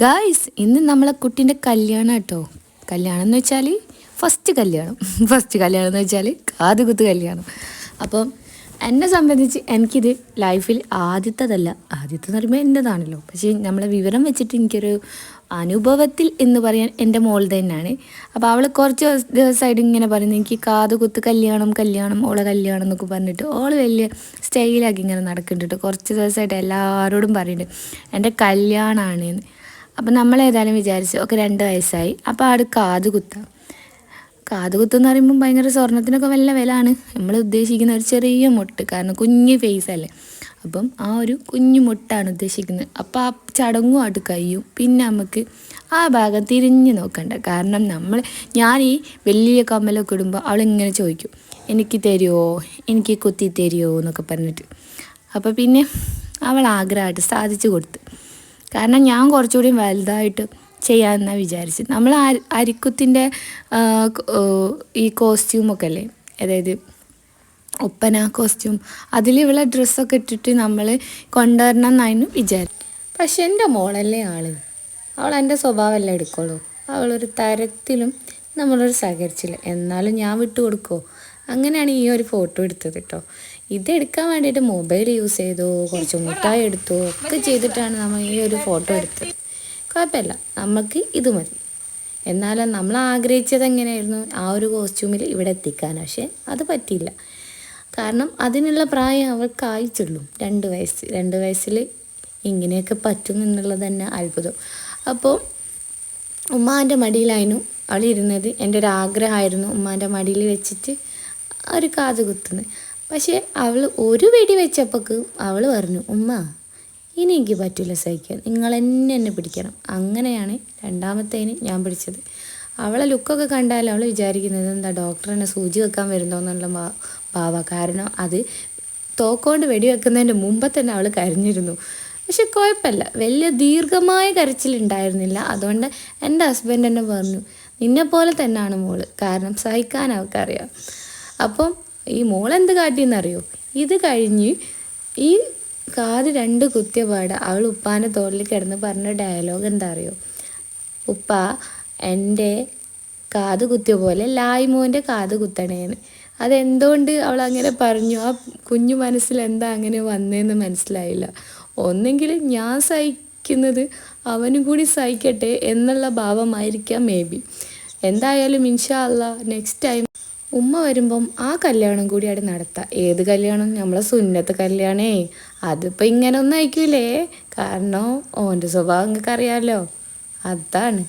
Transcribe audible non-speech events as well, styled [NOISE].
Guys ഇന്ന് നമ്മളെ കുട്ടീന്റെ കല്യാണം കേട്ടോ കല്യാണം എന്ന് വെച്ചാൽ ഫസ്റ്റ് കല്യാണം. [LAUGHS] ഫസ്റ്റ് കല്യാണം എന്ന് വെച്ചാൽ കാതുകുത്ത് കല്യാണം. അപ്പം എന്നെ സംബന്ധിച്ച് എനിക്കിത് ലൈഫിൽ ആദ്യത്തതല്ല. ആദ്യത്തെ എന്ന് പറയുമ്പോൾ എന്റെതാണല്ലോ പക്ഷേ നമ്മളെ വിവരം വെച്ചിട്ട് എനിക്കൊരു അനുഭവത്തിൽ എന്ന് പറയാൻ എന്റെ മോൾ തന്നെയാണ്. അപ്പോൾ അവൾ കുറച്ച് ദിവസ- ദിവസമായിട്ട് ഇങ്ങനെ പറയുന്നത് എനിക്ക് കാതുകുത്ത് കല്യാണം കല്യാണം ഓളെ കല്യാണം എന്നൊക്കെ പറഞ്ഞിട്ട് ഓൾ വലിയ സ്റ്റൈലാക്കി ഇങ്ങനെ നടക്കുന്നുണ്ട് കുറച്ച് ദിവസമായിട്ട് എല്ലാവരോടും പറയുന്നുണ്ട് എന്റെ കല്യാണമാണ് എന്ന് അപ്പം നമ്മൾ ഏതായാലും വിചാരിച്ചു ഒക്കെ രണ്ട് വയസ്സായി. അപ്പോൾ ആട് കാത് കുത്താം. കാത് കുത്തെന്ന് പറയുമ്പോൾ ഭയങ്കര സ്വർണത്തിനൊക്കെ വല്ല വിലയാണ്. നമ്മൾ ഉദ്ദേശിക്കുന്ന ഒരു ചെറിയ മുട്ട് കാരണം കുഞ്ഞ് ഫേസ് അല്ലേ. അപ്പം ആ ഒരു കുഞ്ഞു മുട്ടാണ് ഉദ്ദേശിക്കുന്നത്. അപ്പോൾ ആ ചടങ്ങും ആട്ട് കഴിയും. പിന്നെ നമുക്ക് ആ ഭാഗം തിരിഞ്ഞ് നോക്കണ്ട. കാരണം നമ്മൾ ഞാൻ ഈ വലിയ കമ്മലൊക്കെ ഇടുമ്പോൾ അവളിങ്ങനെ ചോദിക്കും എനിക്ക് തരുമോ എനിക്ക് കുത്തി തരുമോ എന്നൊക്കെ പറഞ്ഞിട്ട്. അപ്പോൾ പിന്നെ അവൾ ആഗ്രഹമായിട്ട് സാധിച്ചു കൊടുത്തു. കാരണം ഞാൻ കുറച്ചുകൂടി വലുതായിട്ട് ചെയ്യാമെന്നാണ് വിചാരിച്ചത് നമ്മൾ അരി അരിക്കുത്തിന്റെ ഈ കോസ്റ്റ്യൂമൊക്കെ അല്ലേ? അതായത് ഒപ്പന കോസ്റ്റ്യൂം അതിൽ ഇവളെ ഡ്രസ്സൊക്കെ ഇട്ടിട്ട് നമ്മൾ കൊണ്ടുവരണം എന്നായിരുന്നു വിചാരിച്ചു പക്ഷെ എന്റെ മോളല്ലേ ആൾ. അവൾ എന്റെ സ്വഭാവമല്ലേ എടുക്കുള്ളൂ. അവളൊരു തരത്തിലും നമ്മളൊരു സഹകരിച്ചില്ല. എന്നാലും ഞാൻ വിട്ടു കൊടുക്കുമോ അങ്ങനെയാണ് ഈ ഒരു ഫോട്ടോ എടുത്തത് കേട്ടോ ഇത് എടുക്കാൻ വേണ്ടിയിട്ട് മൊബൈൽ യൂസ് ചെയ്തു കുറച്ച് മുട്ടായി എടുത്തു ഒക്കെ ചെയ്തിട്ടാണ് നമ്മൾ ഈ ഒരു ഫോട്ടോ എടുത്തത്. കുഴപ്പമില്ല നമുക്ക് ഇത് മതി. എന്നാലും നമ്മൾ ആഗ്രഹിച്ചത് എങ്ങനെയായിരുന്നു? ആ ഒരു കോസ്റ്റ്യൂമിൽ ഇവിടെ എത്തിക്കാൻ. പക്ഷേ അത് പറ്റിയില്ല. കാരണം അതിനുള്ള പ്രായം അവൾക്ക് ആയിച്ചുള്ളൂ. രണ്ട് വയസ്സ് രണ്ട് വയസ്സിൽ ഇങ്ങനെയൊക്കെ പറ്റും എന്നുള്ളത് തന്നെ അത്ഭുതം. അപ്പോൾ ഉമ്മാന്റെ മടിയിലായിരുന്നു. അവൾ ഇരുന്നത്. എന്റെ ഒരു ആഗ്രഹമായിരുന്നു ഉമ്മാന്റെ മടിയിൽ വെച്ചിട്ട് ഒരു കാത് കുത്തുന്നത് പക്ഷേ അവൾ ഒരു വെടി വെച്ചപ്പോൾക്ക് അവൾ പറഞ്ഞു ഉമ്മ ഇനി എനിക്ക് പറ്റില്ല സഹിക്കാൻ. നിങ്ങൾ എന്നെ എന്നെ പിടിക്കണം. അങ്ങനെയാണ് രണ്ടാമത്തേന് ഞാൻ പിടിച്ചത്. അവളെ ലുക്കൊക്കെ കണ്ടാൽ അവൾ വിചാരിക്കുന്നത് എന്താ ഡോക്ടറിനെ സൂചി വെക്കാൻ വരുന്നോ എന്നുള്ള ഭാ- ഭാവ കാരണം അത് തോക്കോണ്ട് വെടിവെക്കുന്നതിന്റെ മുമ്പ് തന്നെ അവൾ കരഞ്ഞിരുന്നു. പക്ഷെ കുഴപ്പമില്ല. വലിയ ദീർഘമായ കരച്ചിലുണ്ടായിരുന്നില്ല. അതുകൊണ്ട് എന്റെ ഹസ്ബൻഡ് എന്നെ പറഞ്ഞു നിന്നെ പോലെ തന്നെയാണ് മോൾ. കാരണം സഹിക്കാൻ അവൾക്കറിയാം. അപ്പം ഈ മോളെന്ത് കാട്ടിയെന്നറിയോ? ഇത് കഴിഞ്ഞ് ഈ കാത് രണ്ട് കുത്തിയ പാട് അവൾ ഉപ്പാന്റെ തോളിൽ കിടന്ന് പറഞ്ഞ ഡയലോഗ് എന്താ അറിയോ ഉപ്പ എന്റെ കാത് കുത്തിയ പോലെ ലായ്മോന്റെ കാത് കുത്തണേന്ന്. അതെന്തുകൊണ്ട് അവൾ അങ്ങനെ പറഞ്ഞു? ആ കുഞ്ഞു മനസ്സിൽ എന്താ അങ്ങനെ വന്നതെന്ന് മനസ്സിലായില്ല. ഒന്നെങ്കിൽ ഞാൻ സഹിക്കുന്നത് അവനും കൂടി സഹിക്കട്ടെ എന്നുള്ള ഭാവമായിരിക്കാം മേ ബി. എന്തായാലും ഇൻഷാ അല്ല നെക്സ്റ്റ് ടൈം ഉമ്മ വരുമ്പം ആ കല്യാണം കൂടി അവിടെ നടത്താം. ഏത് കല്യാണം? നമ്മളെ സുന്നത്ത് കല്യാണേ. അതിപ്പോൾ ഇങ്ങനെ ഒന്നും അയക്കൂലേ കാരണം ഓന്റെ സ്വഭാവം നിങ്ങൾക്ക് അറിയാമല്ലോ അതാണ്.